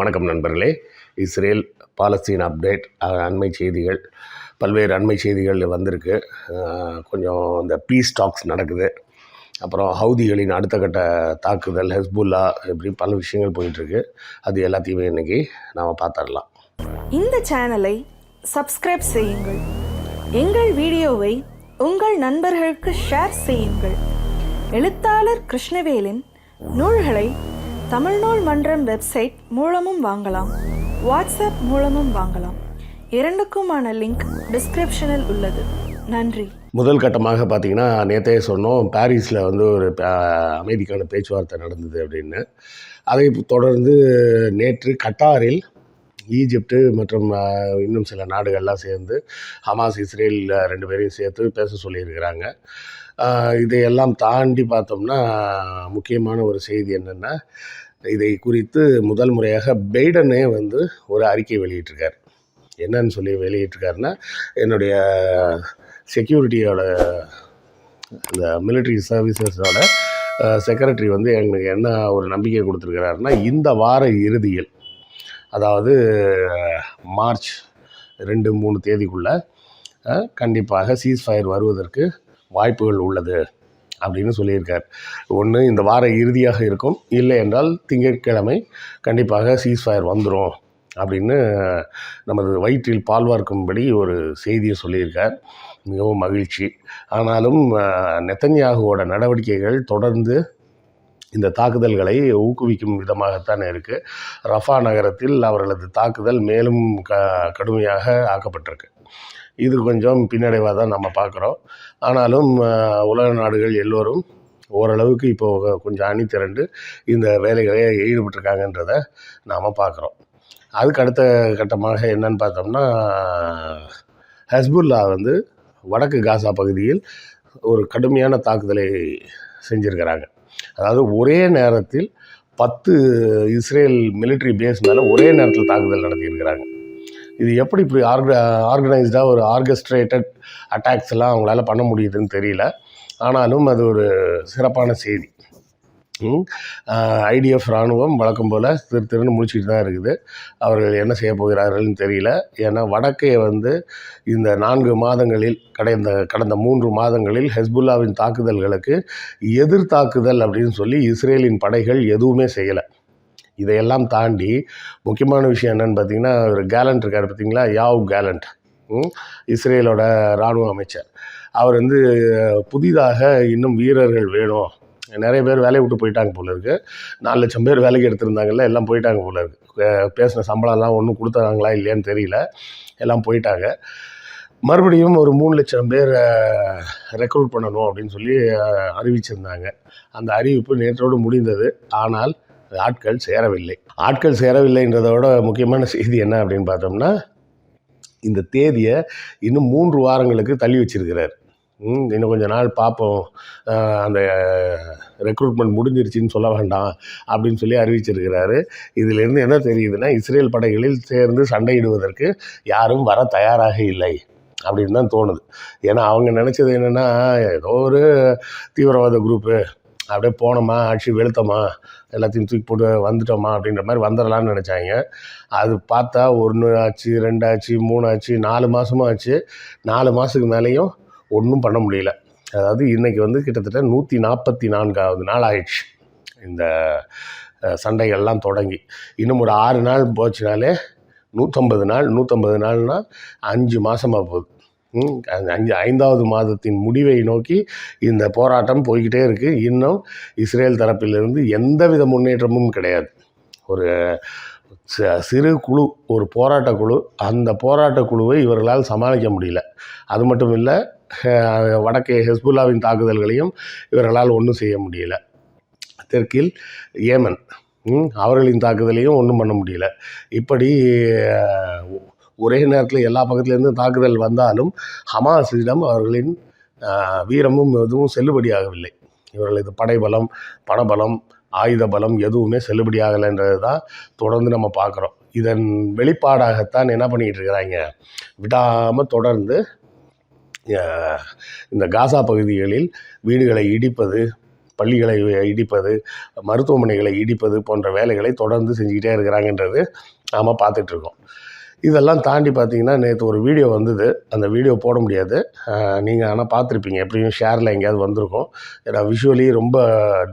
வணக்கம் நண்பர்களே. Israel Palestine update அண்மை செய்திகள் பல்வேறு அண்மை செய்திகள் வந்திருக்கு. கொஞ்சம் இந்த பீஸ் டாக்ஸ் நடக்குது. அப்புறம் ஹவுதிகளின் அடுத்த கட்ட தாக்குதல் ஹெஸ்புல்லா இப்படி பல விஷயங்கள் போயிட்டுருக்கு. அது எல்லாத்தையுமே இன்றைக்கி நாம் பார்த்துடலாம். இந்த சேனலை சப்ஸ்கிரைப் செய்யுங்கள். எங்கள் வீடியோவை உங்கள் நண்பர்களுக்கு ஷேர் செய்யுங்கள். எழுத்தாளர் கிருஷ்ணவேலின் நூல்களை தமிழ்நூல் மன்றம் வெப்சைட் மூலமும் வாங்கலாம். வாட்ஸ்அப் மூலமும் வாங்கலாம். இரண்டுக்குமான லிங்க் டிஸ்கிரிப்ஷனில் உள்ளது. நன்றி. முதல் கட்டமாக பார்த்தீங்கன்னா நேற்றையே சொன்னோம் பாரிஸில் வந்து ஒரு அமைதிக்கான பேச்சுவார்த்தை நடந்தது அப்படின்னு. அதை தொடர்ந்து நேற்று கட்டாரில் ஈஜிப்டு மற்றும் இன்னும் சில நாடுகள்லாம் சேர்ந்து ஹமாஸ் இஸ்ரேல் ரெண்டு பேரையும் சேர்த்து பேச சொல்லியிருக்கிறாங்க. இதையெல்லாம் தாண்டி பார்த்தோம்னா முக்கியமான ஒரு செய்தி என்னென்னா இதை குறித்து முதல் முறையாக பெய்டனே வந்து ஒரு அறிக்கை வெளியிட்டிருக்கார். என்னன்னு சொல்லி வெளியிட்டிருக்காருன்னா என்னுடைய செக்யூரிட்டியோட இந்த மிலிட்ரி சர்வீசஸோட செக்ரட்டரி வந்து எங்களுக்கு என்ன ஒரு நம்பிக்கை கொடுத்துருக்கிறாருன்னா இந்த வார இறுதியில் அதாவது மார்ச் ரெண்டு மூணு தேதிக்குள்ளே கண்டிப்பாக சீஸ் ஃபயர் வருவதற்கு வாய்ப்புகள் உள்ளது. அப்படின்னு சொல்லியிருக்கார். ஒன்று இந்த வார இறுதியாக இருக்கும். இல்லை என்றால் திங்கட்கிழமை கண்டிப்பாக சீஸ்ஃபயர் வந்துடும் அப்படின்னு நமது வயிற்றில் பால் வார்க்கும்படி ஒரு செய்தியை சொல்லியிருக்கார். மிகவும் மகிழ்ச்சி. ஆனாலும் நெத்தன்யாகுவோட நடவடிக்கைகள் தொடர்ந்து இந்த தாக்குதல்களை ஊக்குவிக்கும் விதமாகத்தான் இருக்குது ரஃபா நகரத்தில் அவர்களது தாக்குதல் மேலும் க கடுமையாக ஆக்கப்பட்டிருக்கு. இது கொஞ்சம் பின்னடைவாக தான் நம்ம பார்க்குறோம். ஆனாலும் உலக நாடுகள் எல்லோரும் ஓரளவுக்கு இப்போது கொஞ்சம் அணி திரண்டு இந்த வேலைகளை ஈடுபட்டிருக்காங்கன்றதை நாம் பார்க்குறோம். அதுக்கு அடுத்த கட்டமாக என்னன்னு பார்த்தோம்னா ஹஸ்புல்லா வந்து வடக்கு காசா பகுதியில் ஒரு கடுமையான தாக்குதலை செஞ்சுருக்கிறாங்க. அதாவது ஒரே நேரத்தில் பத்து இஸ்ரேல் மிலிட்ரி பேஸ் மேலே ஒரே நேரத்தில் தாக்குதல் நடத்தியிருக்கிறாங்க. இது எப்படி இப்படி ஆர்க ஆர்கனைஸ்டாக ஒரு ஆர்கஸ்ட்ரேட்டட் அட்டாக்ஸ் எல்லாம் அவங்களால பண்ண முடியுதுன்னு தெரியல. ஆனாலும் அது ஒரு சிறப்பான செய்தி. ஐடிஎஃப் இராணுவம் வழக்கம் போல் திரு திருன்னு முடிச்சுட்டு தான் இருக்குது. அவர்கள் என்ன செய்ய போகிறார்கள்னு தெரியல. ஏன்னா வடக்கே வந்து இந்த நான்கு மாதங்களில் கடந்த கடந்த மூன்று மாதங்களில் ஹெஸ்புல்லாவின் தாக்குதல்களுக்கு எதிர்த்தாக்குதல் அப்படின்னு சொல்லி இஸ்ரேலின் படைகள் எதுவுமே செய்யலை. இதையெல்லாம் தாண்டி முக்கியமான விஷயம் என்னென்னு பார்த்தீங்கன்னா ஒரு கேலண்ட் இருக்கார் பார்த்தீங்களா? யாவ் கேலண்ட். இஸ்ரேலோட இராணுவ அமைச்சர். அவர் வந்து புதிதாக இன்னும் வீரர்கள் வேணும். நிறைய பேர் வேலையை விட்டு போயிட்டாங்க போல இருக்கு. நாலு லட்சம் பேர் வேலைக்கு எடுத்திருந்தாங்கல்ல எல்லாம் போயிட்டாங்க போல இருக்கு. பேசின சம்பளம்லாம் ஒன்றும் கொடுத்தாங்களா இல்லையான்னு தெரியல. எல்லாம் போயிட்டாங்க. மறுபடியும் ஒரு மூணு லட்சம் பேர் ரெக்ரூட் பண்ணணும் அப்படின்னு சொல்லி அறிவிச்சிருந்தாங்க. அந்த அறிவிப்பு நேற்றோடு முடிந்தது. ஆனால் ஆட்கள் சேரவில்லை. ஆட்கள் சேரவில்லைன்றதோட முக்கியமான செய்தி என்ன அப்படின்னு பார்த்தோம்னா இந்த தேதியை இன்னும் மூன்று வாரங்களுக்கு தள்ளி வச்சிருக்கிறார். இன்னும் கொஞ்ச நாள் பார்ப்போம். அந்த ரெக்ரூட்மெண்ட் முடிஞ்சிருச்சுன்னு சொல்ல வேண்டாம் அப்படின்னு சொல்லி அறிவிச்சிருக்கிறாரு. இதிலிருந்து என்ன தெரியுதுன்னா இஸ்ரேல் படைகளில் சேர்ந்து சண்டையிடுவதற்கு யாரும் வர தயாராக இல்லை அப்படின்னு தான் தோணுது. ஏன்னா அவங்க நினச்சது என்னென்னா ஏதோ ஒரு தீவிரவாத குரூப்பு அப்படியே போனோமா ஆட்சி வெளுத்தோமா எல்லாத்தையும் தூக்கி போட்டு வந்துட்டோமா அப்படின்ற மாதிரி வந்துடலான்னு நினச்சாங்க. அது பார்த்தா ஒன்று ஆச்சு ரெண்டாச்சு மூணாச்சு நாலு மாதமும் ஆச்சு. நாலு மாதத்துக்கு மேலேயும் ஒன்றும் பண்ண முடியல. அதாவது இன்றைக்கி வந்து கிட்டத்தட்ட நூற்றி நாற்பத்தி நான்காவது நாள் ஆயிடுச்சு. இந்த சண்டைகள்லாம் தொடங்கி. இன்னும் ஒரு ஆறு நாள் போச்சுனாலே நூற்றம்பது நாள் நூற்றம்பது நாள்னால் அஞ்சு மாதமாக போகுது. அஞ்சு ஐந்தாவது மாதத்தின் முடிவை நோக்கி இந்த போராட்டம் போய்கிட்டே இருக்குது இன்னும் இஸ்ரேல் தரப்பிலிருந்து எந்தவித முன்னேற்றமும் கிடையாது. ஒரு சிறு குழு ஒரு போராட்ட குழு அந்த போராட்ட குழுவை இவர்களால் சமாளிக்க முடியல. அது மட்டும் இல்லை வடக்கே ஹெஸ்புல்லாவின் தாக்குதல்களையும் இவர்களால் ஒன்றும் செய்ய முடியல. தெற்கில் ஏமன் அவர்களின் தாக்குதலையும் ஒன்றும் பண்ண முடியல. இப்படி ஒரே நேரத்தில் எல்லா பக்கத்துலேருந்து தாக்குதல் வந்தாலும் ஹமாஸிடம் அவர்களின் வீரமும் எதுவும் செல்லுபடியாகவில்லை. இவர்களது படைபலம் பணபலம் ஆயுத பலம் எதுவுமே செல்லுபடியாகலைன்றது தான் தொடர்ந்து நம்ம பார்க்குறோம். இதன் வெளிப்பாடாகத்தான் என்ன பண்ணிக்கிட்டு இருக்கிறாங்க விடாமல் தொடர்ந்து இந்த காசா பகுதிகளில் வீடுகளை இடிப்பது பள்ளிகளை இடிப்பது மருத்துவமனைகளை இடிப்பது போன்ற வேலைகளை தொடர்ந்து செஞ்சுக்கிட்டே இருக்கிறாங்கன்றது நாம் பார்த்துட்ருக்கோம் இதெல்லாம் தாண்டி பார்த்தீங்கன்னா நேற்று ஒரு வீடியோ வந்தது. அந்த வீடியோ போட முடியாது. நீங்கள் ஆனால் பார்த்துருப்பீங்க. எப்படியும் ஷேரில் எங்கேயாவது வந்திருக்கும். ஏன்னா விஷுவலி ரொம்ப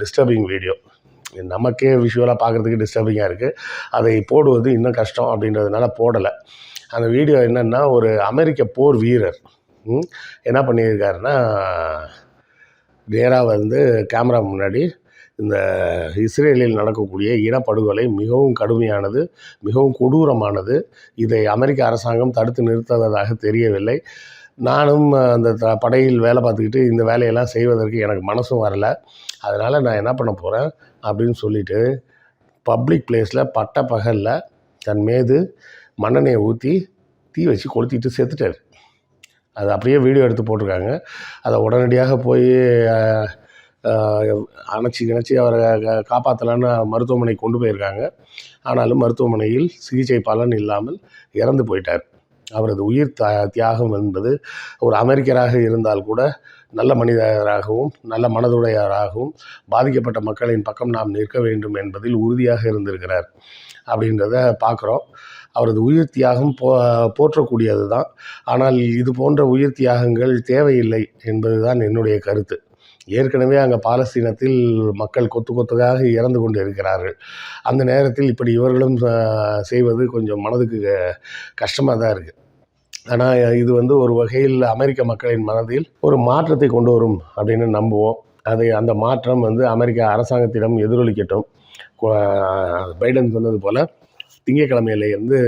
டிஸ்டர்பிங் வீடியோ. நமக்கே விஷுவலாக பார்க்குறதுக்கு டிஸ்டர்பிங்காக இருக்குது அதை போடுவது இன்னும் கஷ்டம் அப்படின்றதுனால போடலை. அந்த வீடியோ என்னென்னா ஒரு அமெரிக்க போர் வீரர் என்ன பண்ணியிருக்காருன்னா நேராக வந்து கேமரா முன்னாடி இந்த இஸ்ரேலில் நடக்கக்கூடிய இனப்படுகொலை மிகவும் கடுமையானது மிகவும் கொடூரமானது. இதை அமெரிக்க அரசாங்கம் தடுத்து நிறுத்துவதாக தெரியவில்லை. நானும் அந்த த- படையில் வேலை பார்த்துக்கிட்டு இந்த வேலையெல்லாம் செய்வதற்கு எனக்கு மனசும் வரல. அதனால் நான் என்ன பண்ண போகிறேன் அப்படின்னு சொல்லிட்டு பப்ளிக் பிளேஸில் பட்ட பகலில் தன் மீது மண்ணெண்ணெயை ஊற்றி தீ வச்சு கொளுத்திட்டு செத்துட்டார். அது அப்படியே வீடியோ எடுத்து போட்டிருக்காங்க. அதை உடனடியாக போய் அணைச்சி கிணச்சி அவரை காப்பாற்றலான்னு மருத்துவமனை கொண்டு போயிருக்காங்க. ஆனாலும் மருத்துவமனையில் சிகிச்சை பலன் இல்லாமல் இறந்து போயிட்டார். அவரது உயிர் த தியாகம் என்பது ஒரு அமெரிக்கராக இருந்தால் கூட நல்ல மனிதராகவும் நல்ல மனதுடையவராகவும் பாதிக்கப்பட்ட மக்களின் பக்கம் நாம் நிற்க வேண்டும் என்பதில் உறுதியாக இருந்திருக்கிறார் அப்படின்றத பார்க்குறோம். அவரது உயிர் தியாகம் போ போற்றக்கூடியது தான் ஆனால் இது போன்ற உயிர் தியாகங்கள் தேவையில்லை என்பது தான் என்னுடைய கருத்து. ஏற்கனவே அங்கே பாலஸ்தீனத்தில் மக்கள் கொத்து கொத்துக்காக இறந்து கொண்டு இருக்கிறார்கள். அந்த நேரத்தில் இப்படி இவர்களும் செய்வது கொஞ்சம் மனதுக்கு கஷ்டமாக தான் இருக்குது ஆனால் இது வந்து ஒரு வகையில் அமெரிக்க மக்களின் மனதில் ஒரு மாற்றத்தை கொண்டு வரும் அப்படின்னு நம்புவோம். அதை அந்த மாற்றம் வந்து அமெரிக்க அரசாங்கத்திடம் எதிரொலிக்கட்டும். பைடன் சொன்னது போல் திங்கக்கிழமையிலேருந்து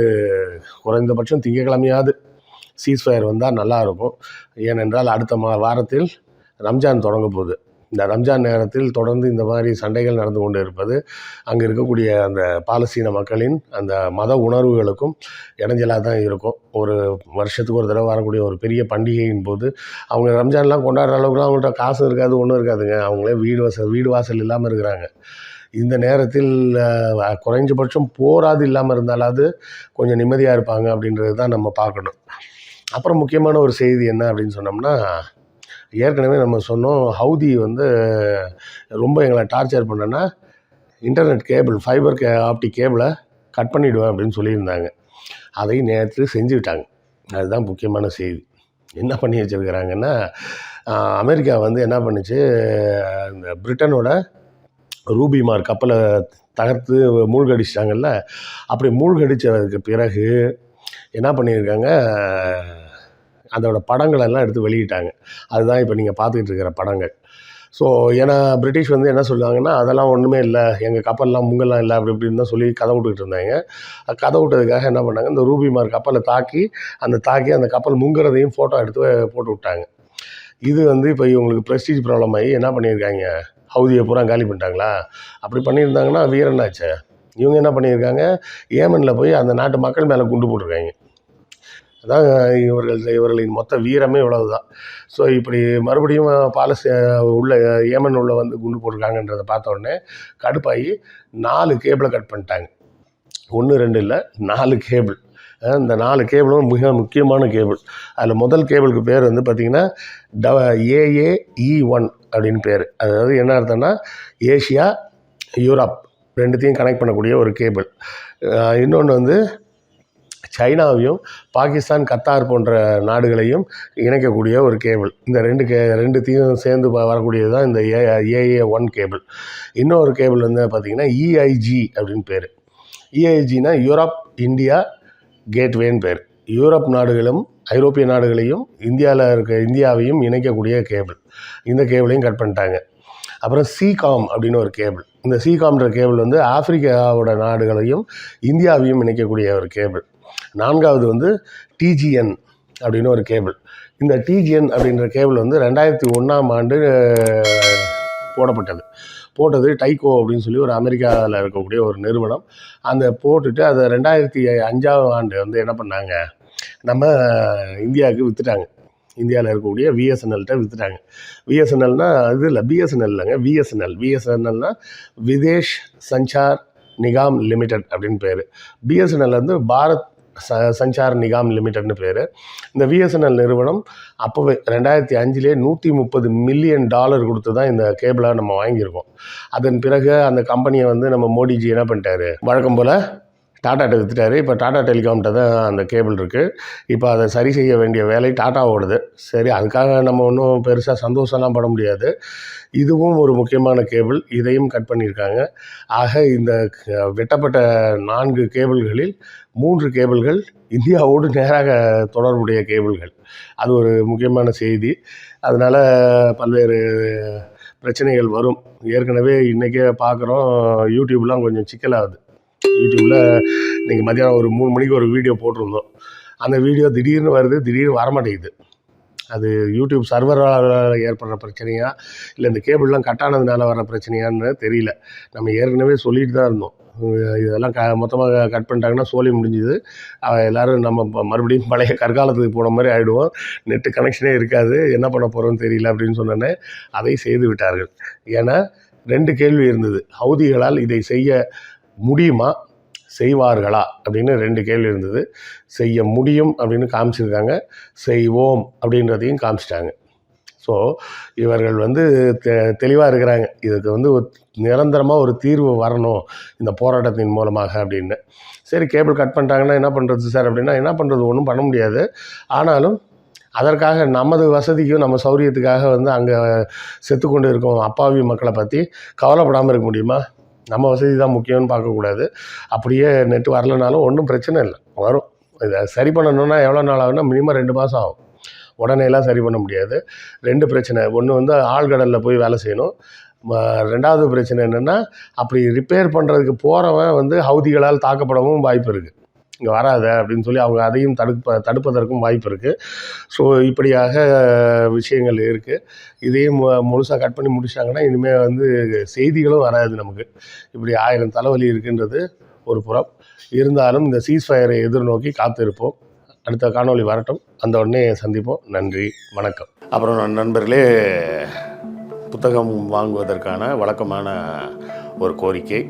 குறைந்தபட்சம் திங்கக்கிழமையாவது சீஸ்ஃபயர் வந்தால் நல்லாயிருக்கும் ஏனென்றால் அடுத்த மா வாரத்தில் ரம்ஜான் தொடங்க போகுது. இந்த ரம்ஜான் நேரத்தில் தொடர்ந்து இந்த மாதிரி சண்டைகள் நடந்து கொண்டு இருப்பது அங்கே இருக்கக்கூடிய அந்த பாலஸ்தீன மக்களின் அந்த மத உணர்வுகளுக்கும் இடைஞ்சலாக தான் இருக்கும். ஒரு வருஷத்துக்கு ஒரு தடவை வரக்கூடிய ஒரு பெரிய பண்டிகையின் போது அவங்க ரம்ஜான்லாம் கொண்டாடுற அளவுக்குலாம் அவங்கள்ட்ட காசு இருக்காது ஒன்றும் இருக்காதுங்க. அவங்களே வீடு வாசல் வீடு வாசல் இல்லாமல் இருக்கிறாங்க. இந்த நேரத்தில் குறைஞ்சபட்சம் போராது இல்லாமல் இருந்தாலாவது கொஞ்சம் நிம்மதியாக இருப்பாங்க அப்படின்றது தான் நம்ம பார்க்கணும். அப்புறம் முக்கியமான ஒரு செய்தி என்ன அப்படின்னு சொன்னோம்னா ஏற்கனவே நம்ம சொன்னோம் ஹவுதி வந்து ரொம்ப எங்களை டார்ச்சர் பண்ணனா இன்டர்நெட் கேபிள் ஃபைபர் கே ஆப்டிக் கேபிளை கட் பண்ணிவிடுவேன் அப்படின்னு சொல்லியிருந்தாங்க. அதை நேற்று செஞ்சுக்கிட்டாங்க அதுதான் முக்கியமான செய்தி. என்ன பண்ணி வச்சுருக்கிறாங்கன்னா அமெரிக்கா வந்து என்ன பண்ணுச்சு? இந்த பிரிட்டனோட ரூபிமார் கப்பலை தகர்த்து மூழ்கடிச்சிட்டாங்கல்ல? அப்படி மூழ்கடிச்சதுக்கு பிறகு என்ன பண்ணியிருக்காங்க? அதோட படங்கள் எல்லாம் எடுத்து வெளியிட்டாங்க. அதுதான் இப்போ நீங்கள் பார்த்துக்கிட்டு இருக்கிற படங்கள். ஸோ ஏன்னா பிரிட்டிஷ் வந்து என்ன சொல்லுவாங்கன்னா அதெல்லாம் ஒன்றுமே இல்லை. எங்கள் கப்பல்லாம் முங்கெல்லாம் இல்லை. அப்படி இப்படின்னு தான் சொல்லி கதை விட்டுக்கிட்டு இருந்தாங்க. கதை விட்டதுக்காக என்ன பண்ணாங்க இந்த ரூபிமார் கப்பலை தாக்கி அந்த தாக்கி அந்த கப்பல் முங்குறதையும் ஃபோட்டோ எடுத்து போட்டு விட்டாங்க. இது வந்து இப்போ இவங்களுக்கு ப்ரெஸ்டீஜ் ப்ராப்ளம் ஆகி என்ன பண்ணியிருக்காங்க? ஹவுதியை பூரா காலி பண்ணிட்டாங்களா? அப்படி பண்ணியிருந்தாங்கன்னா வீரனாச்சே இவங்க என்ன பண்ணியிருக்காங்க? ஏமனில் போய் அந்த நாட்டு மக்கள் மேலே குண்டு போட்டிருக்காங்க. அதான் இவர்கள் இவர்களின் மொத்த வீரமே இவ்வளவு தான் ஸோ இப்படி மறுபடியும் பாலஸ் உள்ள ஏமன் உள்ள வந்து குண்டு போட்டிருக்காங்கன்றதை பார்த்த உடனே கடுப்பாகி நாலு கேபிளை கட் பண்ணிட்டாங்க. ஒன்று ரெண்டு இல்லை நாலு கேபிள் இந்த நாலு கேபிளும் மிக முக்கியமான கேபிள் அதில் முதல் கேபிளுக்கு பேர் வந்து பார்த்திங்கன்னா ட ஏஏஇ ஒன் அப்படின்னு பேர். அதாவது என்ன அர்த்தம்னா ஏஷியா யூரோப் ரெண்டுத்தையும் கனெக்ட் பண்ணக்கூடிய ஒரு கேபிள் இன்னொன்று வந்து சைனாவையும் பாகிஸ்தான் கத்தார் போன்ற நாடுகளையும் இணைக்கக்கூடிய ஒரு கேபிள். இந்த ரெண்டு கே ரெண்டுத்தையும் சேர்ந்து வரக்கூடியது தான் இந்த ஏ ஏஏ ஒன் கேபிள். இன்னொரு கேபிள் வந்து பார்த்திங்கன்னா இஐஜி அப்படின்னு பேர். இஐஜினா யூரோப் இந்தியா கேட்வேன்னு பேர். யூரோப் நாடுகளும் ஐரோப்பிய நாடுகளையும் இந்தியாவில் இருக்க இந்தியாவையும் இணைக்கக்கூடிய கேபிள். இந்த கேபிளையும் கட் பண்ணிட்டாங்க. அப்புறம் சிகாம் அப்படின்னு ஒரு கேபிள். இந்த சிகாம்ன்ற கேபிள் வந்து ஆப்பிரிக்காவோட நாடுகளையும் இந்தியாவையும் இணைக்கக்கூடிய ஒரு கேபிள். நான்காவது வந்து டிஜிஎன் அப்படின்னு ஒரு கேபிள் இந்த டிஜிஎன் அப்படின்ற கேபிள் வந்து ரெண்டாயிரத்தி ஒன்றாம் ஆண்டு போடப்பட்டது. போட்டது டைகோ அப்படின்னு சொல்லி ஒரு அமெரிக்காவில் இருக்கக்கூடிய ஒரு நிறுவனம். அந்த போட்டுட்டு அதை ரெண்டாயிரத்தி அஞ்சாவது ஆண்டு வந்து என்ன பண்ணாங்க? நம்ம இந்தியாவுக்கு விற்றுட்டாங்க இந்தியாவில் இருக்கக்கூடிய விஎஸ்என்எல்கிட்ட விற்றுட்டாங்க விஎஸ்என்எல்னால் இது இல்லை பிஎஸ்என்எல் இல்லைங்க விஎஸ்என்எல் விஎஸ்என்எல்னால் விதேஷ் சஞ்சார் நிகாம் லிமிடெட் அப்படின்னு பேர். பிஎஸ்என்எல் வந்து பாரத் ச சஞ்சார் நிகாம் லிமிடெட்னு பேர். இந்த விஎஸ்என்எல் நிறுவனம் அப்போவே ரெண்டாயிரத்தி அஞ்சிலே நூற்றி முப்பது மில்லியன் டாலர் கொடுத்து தான் இந்த கேபிளை நம்ம வாங்கியிருக்கோம். அதன் பிறகு அந்த கம்பெனியை வந்து நம்ம மோடிஜி என்ன பண்ணிட்டாரு? வழக்கம் போல் டாட்டாட்ட விற்றுட்டாரு இப்போ டாடா டெலிகாம்கிட்ட தான் அந்த கேபிள் இருக்குது இப்போ அதை சரி செய்ய வேண்டிய வேலை டாட்டாவோடது சரி அதுக்காக நம்ம ஒன்றும் பெருசாக சந்தோஷம்லாம் பட முடியாது. இதுவும் ஒரு முக்கியமான கேபிள். இதையும் கட் பண்ணியிருக்காங்க. ஆக இந்த வெட்டப்பட்ட நான்கு கேபிள்களில் மூன்று கேபிள்கள் இந்தியாவோடு நேராக தொடர்புடைய கேபிள்கள். அது ஒரு முக்கியமான செய்தி. அதனால் பல்வேறு பிரச்சனைகள் வரும். ஏற்கனவே இன்றைக்கே பார்க்குறோம் யூடியூப்லாம் கொஞ்சம் சிக்கலாகுது. யூடியூப்பில் இன்றைக்கி மதியானம் ஒரு மூணு மணிக்கு ஒரு வீடியோ போட்டிருந்தோம். அந்த வீடியோ திடீர்னு வருது திடீர்னு வரமாட்டேங்குது. அது யூடியூப் சர்வரால் ஏற்படுற பிரச்சனையா இல்லை இந்த கேபிள்லாம் கட் ஆனதுனால வர பிரச்சனையான்னு தெரியல. நம்ம ஏற்கனவே சொல்லிட்டு தான் இருந்தோம். இதெல்லாம் க மொத்தமாக கட் பண்ணிட்டாங்கன்னா சோழி முடிஞ்சுது. எல்லோரும் நம்ம மறுபடியும் பழைய கற்காலத்துக்கு போன மாதிரி ஆகிடுவோம் நெட்டு கனெக்ஷனே இருக்காது. என்ன பண்ண போகிறோம்னு தெரியல அப்படின்னு சொன்னோன்னே அதை செய்து விட்டார்கள். ஏன்னா ரெண்டு கேள்வி இருந்தது. ஹவுதிகளால் இதை செய்ய முடியுமா? செய்வார்களா? அப்படின்னு ரெண்டு கேள்வி இருந்தது. செய்ய முடியும் அப்படின்னு காமிச்சிருக்காங்க. செய்வோம் அப்படின்றதையும் காமிச்சிட்டாங்க. ஸோ இவர்கள் வந்து தெ தெளிவாக இருக்கிறாங்க. இதுக்கு வந்து ஒரு நிரந்தரமாக ஒரு தீர்வு வரணும் இந்த போராட்டத்தின் மூலமாக அப்படின்னு. சரி கேபிள் கட் பண்ணிட்டாங்கன்னா என்ன பண்ணுறது சார் அப்படின்னா என்ன பண்ணுறது ஒன்றும் பண்ண முடியாது. ஆனாலும் அதற்காக நமது வசதிக்கும் நம்ம சௌரியத்துக்காக வந்து அங்கே செத்துக்கொண்டு இருக்கும் அப்பாவி மக்களை பற்றி கவலைப்படாமல் இருக்க முடியுமா? நம்ம வசதி தான் முக்கியம்னு பார்க்கக்கூடாது. அப்படியே நெட் வரலனாலும் ஒன்றும் பிரச்சனை இல்லை. வரும். இதை சரி பண்ணணும்னா எவ்வளோ நாள் ஆகுன்னா மினிமம் ரெண்டு மாதம் ஆகும். உடனேலாம் சரி பண்ண முடியாது. ரெண்டு பிரச்சனை. ஒன்று வந்து ஆழ்கடலில் போய் வேலை செய்யணும். ரெண்டாவது பிரச்சனை என்னென்னா அப்படி ரிப்பேர் பண்ணுறதுக்கு போகிறவன் வந்து ஹவுதிகளால் தாக்கப்படவும் வாய்ப்பு இருக்குது இங்கே வராத அப்படின்னு சொல்லி அவங்க அதையும் தடுப்ப தடுப்பதற்கும் வாய்ப்பு இருக்குது ஸோ இப்படியாக விஷயங்கள் இருக்குது இதையும் மு- கட் பண்ணி முடிச்சிட்டாங்கன்னா இனிமேல் வந்து செய்திகளும் வராது நமக்கு. இப்படி ஆயிரம் தலைவலி இருக்குன்றது ஒரு புறம். இருந்தாலும் இந்த சீஸ்ஃபயரை எதிர்நோக்கி காத்திருப்போம். அடுத்த காணொலி வரட்டும். அந்த உடனே சந்திப்போம். நன்றி. வணக்கம். அப்புறம் நண்பர்களே புத்தகம் வாங்குவதற்கான வழக்கமான ஒரு கோரிக்கை.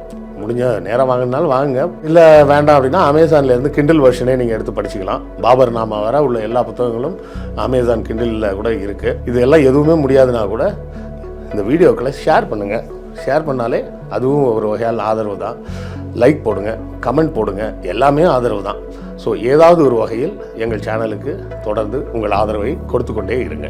முடிஞ்ச நேரம் வாங்கினாலும் வாங்குங்க. இல்லை வேண்டாம் அப்படின்னா அமேசான்ல இருந்து கிண்டில் வெர்ஷனே நீங்கள் எடுத்து படிச்சுக்கலாம். பாபர் நாமா வர உள்ள எல்லா புத்தகங்களும் அமேசான் கிண்டிலில் கூட இருக்குது இது எல்லாம் எதுவுமே முடியாதுன்னா கூட இந்த வீடியோக்களை ஷேர் பண்ணுங்கள் ஷேர் பண்ணாலே அதுவும் ஒரு வகையால் ஆதரவு தான். லைக் போடுங்க கமெண்ட் போடுங்க. எல்லாமே ஆதரவு தான். ஸோ ஏதாவது ஒரு வகையில் எங்கள் சேனலுக்கு தொடர்ந்து உங்கள் ஆதரவை கொடுத்து கொண்டே இருங்க.